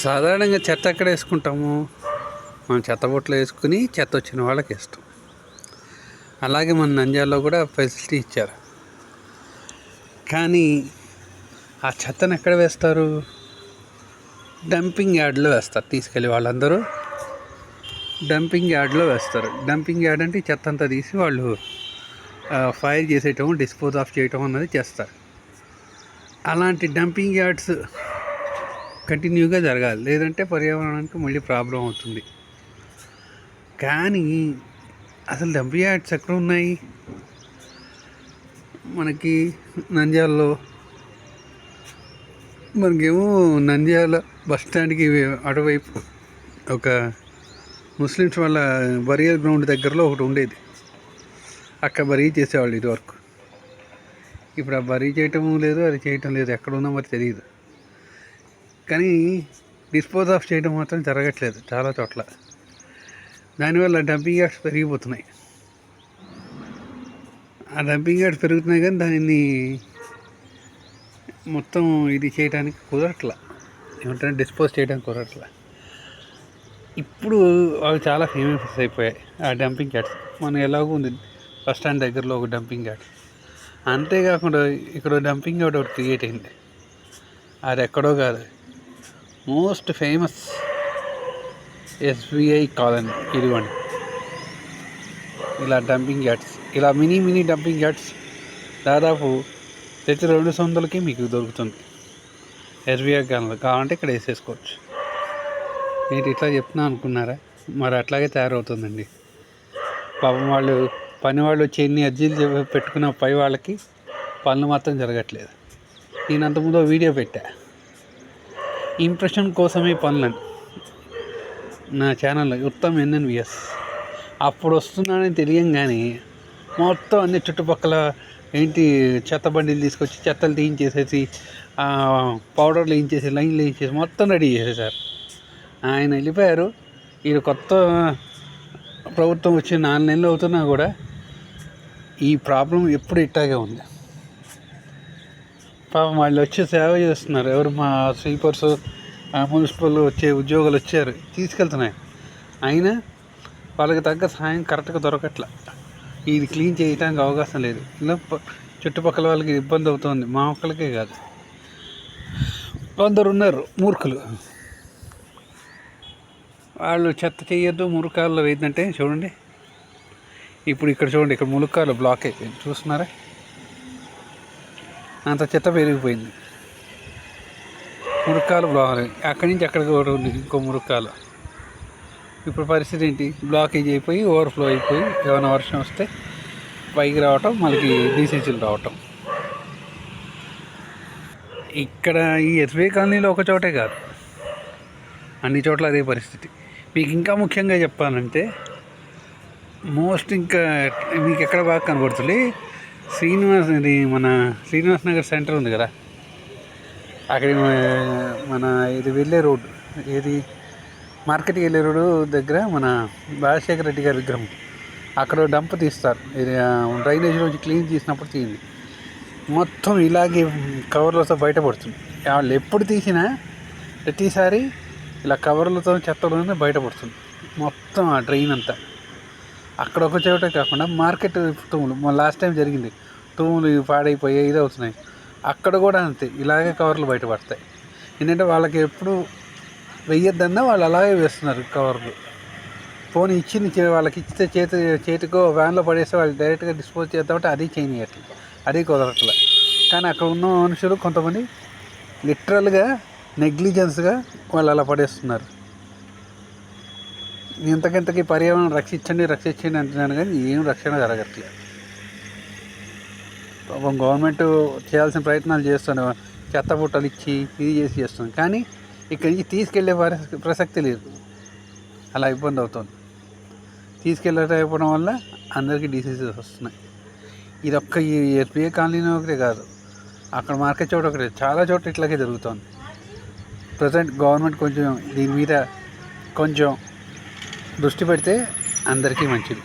సాధారణంగా చెత్త ఎక్కడ వేసుకుంటాము? మనం చెత్త బుట్టలో వేసుకుని చెత్త వచ్చిన వాళ్ళకి ఇస్తాం. అలాగే మన నంద్యాలలో కూడా ఫెసిలిటీ ఇచ్చారు. కానీ ఆ చెత్తను ఎక్కడ వేస్తారు? డంపింగ్ యార్డ్లో వేస్తారు తీసుకెళ్ళి వాళ్ళందరూ. డంపింగ్ యార్డ్లో వేస్తారు. డంపింగ్ యార్డ్ అంటే చెత్త అంతా తీసి వాళ్ళు ఫైర్ చేసేయటం డిస్పోజ్ ఆఫ్ చేయటం అన్నది చేస్తారు. అలాంటి డంపింగ్ యార్డ్స్ కంటిన్యూగా జరగాలి. లేదంటే పర్యావరణానికి మళ్ళీ ప్రాబ్లం అవుతుంది. కానీ అసలు డంపింగ్ యాడ్స్ ఎక్కడ ఉన్నాయి మనకి నంద్యాలలో. మనకేమో నంద్యాల బస్ స్టాండ్కి అటువైపు ఒక ముస్లిమ్స్ వాళ్ళ బరియల్ గ్రౌండ్ దగ్గరలో ఒకటి ఉండేది. అక్కడ బరీ చేసేవాళ్ళు ఇదివరకు ఇప్పుడు ఆ బరీ చేయటం లేదు అది చేయటం లేదు. ఎక్కడ ఉందో మరి తెలియదు. కానీ డిస్పోజ్ ఆఫ్ చేయడం మాత్రం జరగట్లేదు చాలా చోట్ల. దానివల్ల డంపింగ్ యార్డ్స్ పెరిగిపోతున్నాయి. ఆ డంపింగ్ యార్డ్స్ పెరుగుతున్నాయి కానీ దానిని మొత్తం ఇది చేయడానికి కుదరట్లా. ఏమంటే డిస్పోజ్ చేయడానికి కుదరట్లా. ఇప్పుడు అవి చాలా ఫేమస్ అయిపోయాయి ఆ డంపింగ్ యార్డ్స్ మనం ఎలాగో ఉంది బస్ స్టాండ్ దగ్గరలో ఒక డంపింగ్ యార్డ్ అంతేకాకుండా ఇక్కడ డంపింగ్ యార్డ్ ఒకటి క్రియేట్ అయింది. అది ఎక్కడో కాదు. మోస్ట్ ఫేమస్ ఎస్బీఐ కాలనీ ఇదిగోండి ఇలా డంపింగ్ యార్డ్స్ ఇలా మినీ మినీ డంపింగ్ యార్డ్స్ దాదాపు ప్రతి రెండు వందలకి మీకు దొరుకుతుంది. ఎస్బీఐ కాలనీ కావాలంటే ఇక్కడ వేసేసుకోవచ్చు. ఏంటి ఇట్లా చెప్తున్నా అనుకున్నారా? మరి అట్లాగే తయారవుతుందండి. పాపం వాళ్ళు పని వాళ్ళు వచ్చి ఎన్ని అర్జీలు పెట్టుకున్న పై వాళ్ళకి పనులు మాత్రం జరగట్లేదు. నేను అంతకుముందు వీడియో పెట్టా. ఇంప్రెషన్ కోసమే పనులని నా ఛానల్లో ఉత్తమ్ ఎన్ఎన్విఎస్. అప్పుడు వస్తున్నానని తెలియంగానే మొత్తం అన్ని చుట్టుపక్కల ఏంటి చెత్త బండిలు తీసుకొచ్చి చెత్తలు తీయించేసేసి పౌడర్లు వేయించేసి లైన్లు వేయించేసి మొత్తం రెడీ చేసేసారు. ఆయన వెళ్ళిపోయారు. ఇది కొత్త ప్రభుత్వం వచ్చి నాలుగు నెలలు అవుతున్నా కూడా ఈ ప్రాబ్లం ఎప్పుడు ఇట్టాగే ఉంది. పాపం వాళ్ళు వచ్చి సేవ చేస్తున్నారు. ఎవరు మా స్వీపర్స్ మున్సిపల్ వచ్చే ఉద్యోగాలు వచ్చారు. తీసుకెళ్తున్నాయి. అయినా వాళ్ళకి తగ్గ సాయం కరెక్ట్గా దొరకట్లా. ఇది క్లీన్ చేయడానికి అవకాశం లేదు. ఇలా చుట్టుపక్కల వాళ్ళకి ఇబ్బంది అవుతుంది. మా ఒక్కరికే కాదు. కొందరు ఉన్నారు మూర్ఖులు. వాళ్ళు చెత్త చేయొద్దు మురుకాల్లో వేయద్దంటే చూడండి. ఇప్పుడు ఇక్కడ చూడండి ఇక్కడ ములుకాలు బ్లాక్ అయిపోయింది. చూస్తున్నారా? అంత చెత్త పెరిగిపోయింది. మురుక్కాలు బ్లాక్ అక్కడి నుంచి అక్కడికి ఒకటి ఉంది ఇంకో మురుక్కాలు. ఇప్పుడు పరిస్థితి ఏంటి? బ్లాకేజ్ అయిపోయి ఓవర్ఫ్లో అయిపోయి ఏమైనా వర్షం వస్తే పైకి రావటం మనకి డీసీసీలు రావటం. ఇక్కడ ఈ ఎస్బీఐ కాలనీలో ఒక చోటే కాదు. అన్ని చోట్ల అదే పరిస్థితి. మీకు ఇంకా ముఖ్యంగా చెప్పాలంటే మోస్ట్ ఇంకా మీకు ఎక్కడ బాగా కనబడుతుంది? శ్రీనివాస్ ఇది మన శ్రీనివాస్ నగర్ సెంటర్ ఉంది కదా. అక్కడ మన ఇది వెళ్ళే రోడ్డు ఏది? మార్కెట్కి వెళ్ళే రోడ్డు దగ్గర మన రాజశేఖర రెడ్డి గారి విగ్రహం. అక్కడ డంప్ తీస్తారు. ఇది డ్రైనేజ్ నుంచి క్లీన్ చేసినప్పుడు తీయండి. మొత్తం ఇలాగే కవర్లతో బయటపడుతుంది. వాళ్ళు ఎప్పుడు తీసినా ప్రతిసారి ఇలా కవర్లతో చెత్త బయటపడుతుంది. మొత్తం ఆ డ్రైన్ అంతా. అక్కడ ఒక చోటే కాకుండా మార్కెట్ తూములు మన లాస్ట్ టైం జరిగింది. తూములు ఇవి పాడైపోయాయి ఇది అవుతున్నాయి. అక్కడ కూడా అంతే ఇలాగే కవర్లు బయటపడతాయి ఏంటంటే వాళ్ళకి ఎప్పుడు వెయ్యొద్దన్నా వాళ్ళు అలాగే వేస్తున్నారు కవర్లు. ఫోన్ ఇచ్చింది వాళ్ళకి ఇచ్చితే చేతి చేతికో వ్యాన్లో పడేస్తే వాళ్ళు డైరెక్ట్గా డిస్పోజ్ చేద్దామంటే అది చేయట్లేదు అది కుదరట్లే. కానీ అక్కడ ఉన్న మనుషులు కొంతమంది లిటరల్గా నెగ్లిజెన్స్గా వాళ్ళు అలా పడేస్తున్నారు. ఇంతకింతకి పర్యావరణం రక్షించండి రక్షించండి అంటున్నాను కానీ ఏం రక్షణ జరగట్లేదు. పాపం గవర్నమెంట్ చేయాల్సిన ప్రయత్నాలు చేస్తున్నాం చెత్త బుట్టలు ఇచ్చి ఇది చేసి చేస్తుంది కానీ ఇక్కడి నుంచి తీసుకెళ్ళే ప్రసక్తి లేదు. అలా ఇబ్బంది అవుతుంది. తీసుకెళ్ళకపోవడం వల్ల అందరికీ డిసీజెస్ వస్తున్నాయి. ఇది ఒక్క ఈ ఎస్బీఐ కాలనీలో ఒకటే కాదు. అక్కడ మార్కెట్ చోట ఒకటే. చాలా చోట్ల ఇట్లాగే జరుగుతుంది. ప్రజెంట్ గవర్నమెంట్ కొంచెం దీని మీద కొంచెం దృష్టి పెడితే అందరికీ మంచిది.